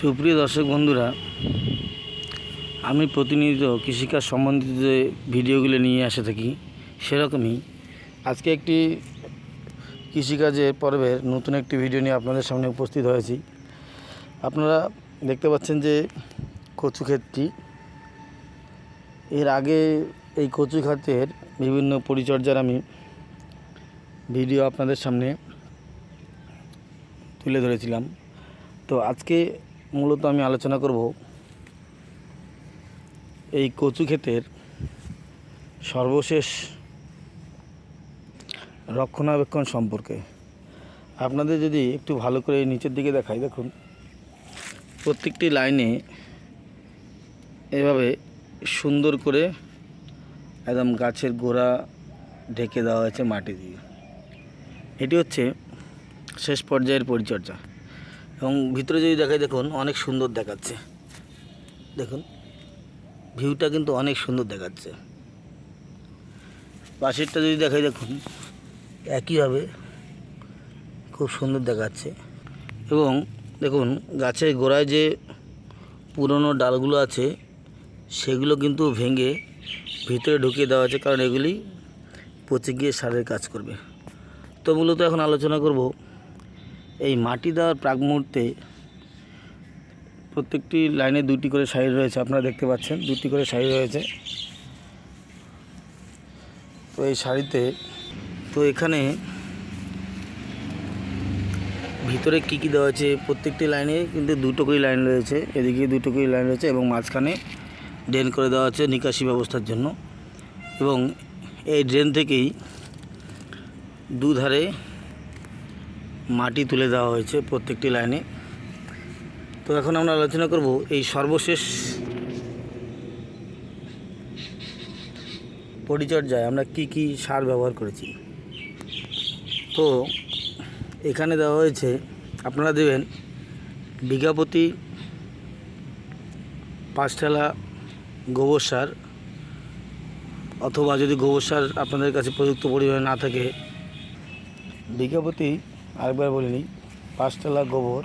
সুপ্রিয় দর্শক বন্ধুরা, আমি প্রতিনিয়ত কৃষিকাজ সম্বন্ধিত যে ভিডিওগুলো নিয়ে আসে থাকি, সেরকমই আজকে একটি কৃষিকাজের পর্বের নতুন একটি ভিডিও নিয়ে আপনাদের সামনে উপস্থিত হয়েছি। আপনারা দেখতে পাচ্ছেন যে কচু ক্ষেতটি, এর আগে এই কচু খাতের বিভিন্ন পরিচর্যার আমি ভিডিও আপনাদের সামনে তুলে ধরেছিলাম। তো আজকে মূলত আমি আলোচনা করব এই কচু ক্ষেতের সর্বশেষ রক্ষণাবেক্ষণ সম্পর্কে। আপনাদের যদি একটু ভালো করে নিচের দিকে দেখাই, দেখুন। প্রত্যেকটি লাইনে এভাবে সুন্দর করে একদম গাছের গোড়া ঢেকে দেওয়া হয়েছে মাটি দিয়ে। এটি হচ্ছে শেষ পর্যায়ের পরিচর্যা। এবং ভিতরে যদি দেখাই, দেখুন, অনেক সুন্দর দেখাচ্ছে। দেখুন, ভিউটা কিন্তু অনেক সুন্দর দেখাচ্ছে। পাশেরটা যদি দেখাই, দেখুন, একইভাবে খুব সুন্দর দেখাচ্ছে। এবং দেখুন, গাছের গোড়ায় যে পুরনো ডালগুলো আছে, সেগুলো কিন্তু ভেঙে ভিতরে ঢুকিয়ে দেওয়া আছে কারণ এগুলি পচে গিয়ে সারের কাজ করবে। তো মূলত এখন আলোচনা করব এই মাটি দেওয়ার প্রাক মুহূর্তে প্রত্যেকটি লাইনে দুটি করে সাইড রয়েছে, আপনারা দেখতে পাচ্ছেন, দুটি করে সাইড রয়েছে। তো এই শাড়িতে তো এখানে ভিতরে কী কী দেওয়া আছে, প্রত্যেকটি লাইনে কিন্তু দুটো করে লাইন রয়েছে, এদিকে দুটো করে লাইন রয়েছে এবং মাঝখানে ড্রেন করে দেওয়া আছে নিকাশি ব্যবস্থার জন্য। এবং এই ড্রেন থেকেই দুধারে মাটি তুলে দেওয়া হয়েছে প্রত্যেকটি লাইনে। তো এখন আমরা আলোচনা করব এই সর্বশেষ পরিচর্যায় আমরা কি কি সার ব্যবহার করেছি। তো এখানে দেওয়া হয়েছে, আপনারা দেবেন বিঘা প্রতি পাঁচ গোবর সার অথবা যদি গোবর সার আপনাদের কাছে প্রযুক্ত পরিমাণে না থাকে বিঘা আরেকবার বলিনি পাঁচতলা গোবর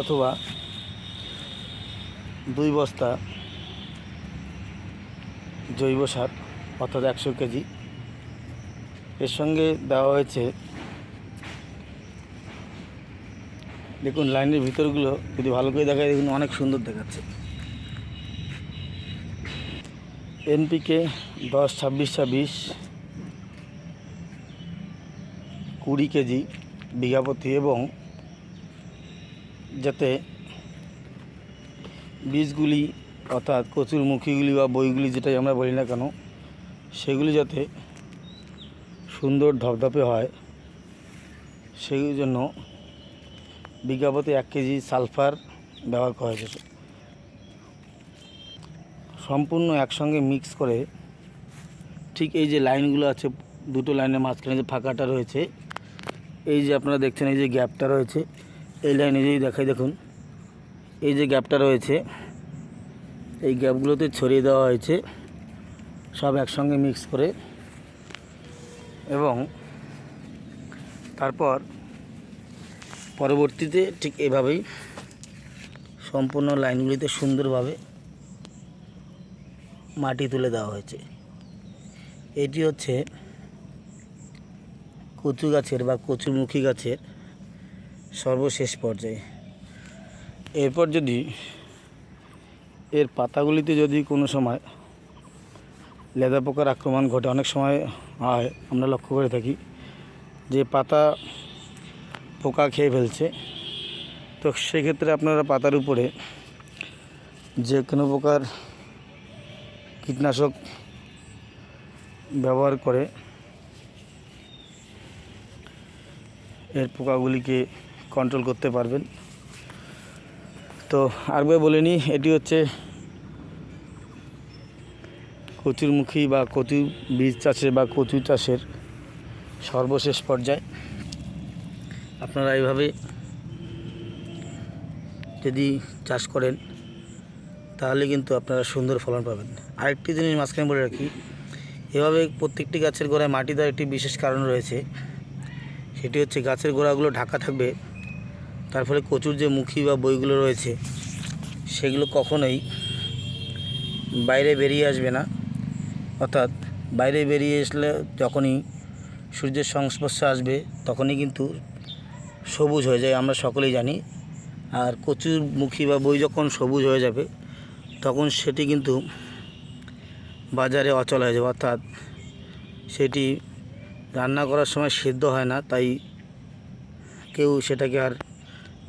অথবা দুই বস্তা জৈব সার অর্থাৎ একশো কেজি। এর সঙ্গে দেওয়া হয়েছে, দেখুন লাইনের ভিতরগুলো যদি ভালো করে দেখায় দেখুন অনেক সুন্দর দেখাচ্ছে। এনপিকে দশ, ছাব্বিশ ছাব্বিশ কুড়ি কেজি বিঘাপতি এবং যাতে বীজগুলি অর্থাৎ কচুর মুখীগুলি বা বইগুলি যেটাই আমরা বলি না কেন, সেগুলি যাতে সুন্দর ধপধপে হয়, সেই জন্য বিঘাপতি এক কেজি সালফার ব্যবহার করা হয়েছে। সম্পূর্ণ একসঙ্গে মিক্স করে ঠিক এই যে লাইনগুলো আছে, দুটো লাইনের মাঝখানে যে ফাঁকাটা রয়েছে এই যে আপনারা দেখছেন, এই যে গ্যাপটা রয়েছে, এই লাইনে যদি দেখাই দেখুন। এই যে গ্যাপটা রয়েছে, এই গ্যাপগুলোতে ছড়িয়ে দেওয়া হয়েছে, সব একসঙ্গে মিক্স করে। এবং তারপর পরবর্তীতে ঠিক এভাবেই সম্পূর্ণ লাইনগুলিতে সুন্দরভাবে মাটি তুলে দেওয়া হয়েছে। এটি হচ্ছে কচু গাছের বা কচুমুখী গাছের সর্বশেষ পর্যায়ে। এরপর যদি এর পাতাগুলিতে যদি কোনো সময় লেদা পোকার আক্রমণ ঘটে, অনেক সময় হয়, আমরা লক্ষ্য করে থাকি যে পাতা পোকা খেয়ে ফেলছে, তো সেক্ষেত্রে আপনারা পাতার উপরে যে কোনো প্রকার কীটনাশক ব্যবহার করে এর পোকাগুলিকে কন্ট্রোল করতে পারবেন। তো আরেকবার বলে নিই, এটি হচ্ছে কচুরমুখী বা কচু বীজ চাষে বা কচু চাষের সর্বশেষ পর্যায়। আপনারা এইভাবে যদি চাষ করেন, তাহলে কিন্তু আপনারা সুন্দর ফলন পাবেন। আরেকটি জিনিস মাঝখানে বলে রাখি, এভাবে প্রত্যেকটি গাছের গোড়ায় মাটি দেওয়ার একটি বিশেষ কারণ রয়েছে সেটি হচ্ছে গাছের গোড়াগুলো ঢাকা থাকবে। তার ফলে কচুর যে মুখী বা বইগুলো রয়েছে, সেগুলো কখনোই বাইরে বেরিয়ে আসবে না। অর্থাৎ বাইরে বেরিয়ে আসলে যখনই সূর্যের সংস্পর্শে আসবে, তখনই কিন্তু সবুজ হয়ে যায়, আমরা সকলেই জানি। আর কচুর মুখী বা বই যখন সবুজ হয়ে যাবে, তখন সেটি কিন্তু বাজারে অচল হয়ে যাবে। অর্থাৎ সেটি রান্না করার সময় সিদ্ধ হয় না, তাই কেউ সেটাকে আর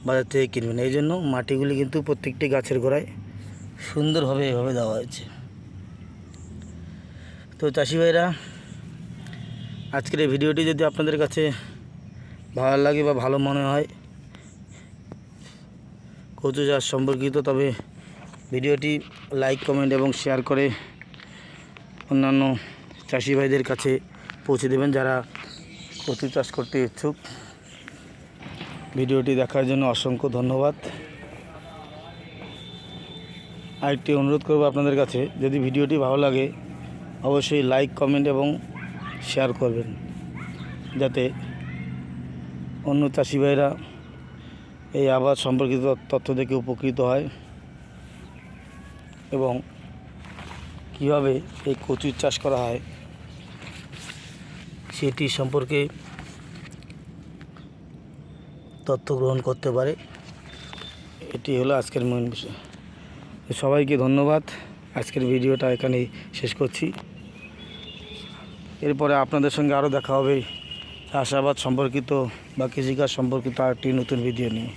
বাজার থেকে কিনবে না। এই জন্য মাটিগুলি কিন্তু প্রত্যেকটি গাছের গোড়ায় সুন্দরভাবে এভাবে দেওয়া হয়েছে। তো চাষি ভাইরা, আজকের এই ভিডিওটি যদি আপনাদের কাছে ভালো লাগে বা ভালো মনে হয়, কচু চাষ সম্পর্কিত, তবে ভিডিওটি লাইক, কমেন্ট এবং শেয়ার করে অন্যান্য চাষি ভাইদের কাছে পৌঁছে দেবেন যারা কচু চাষ করতে ইচ্ছুক। ভিডিওটি দেখার জন্য অসংখ্য ধন্যবাদ। আরেকটি অনুরোধ করব আপনাদের কাছে, যদি ভিডিওটি ভালো লাগে, অবশ্যই লাইক, কমেন্ট এবং শেয়ার করবেন। যাতে অন্য চাষি ভাইরা এই আবাদ সম্পর্কিত তথ্য দেখে উপকৃত হয় এবং কীভাবে এই কচুর চাষ করা হয়। সেটি সম্পর্কে তথ্য গ্রহণ করতে পারে। এটি হলো আজকের মেন বিষয়। সবাইকে ধন্যবাদ। আজকের ভিডিওটা এখানেই শেষ করছি। এরপরে আপনাদের সঙ্গে আরও দেখা হবে। চাষাবাদ সম্পর্কিত বা কৃষিকাজ সম্পর্কিত আরেকটি নতুন ভিডিও নিয়ে।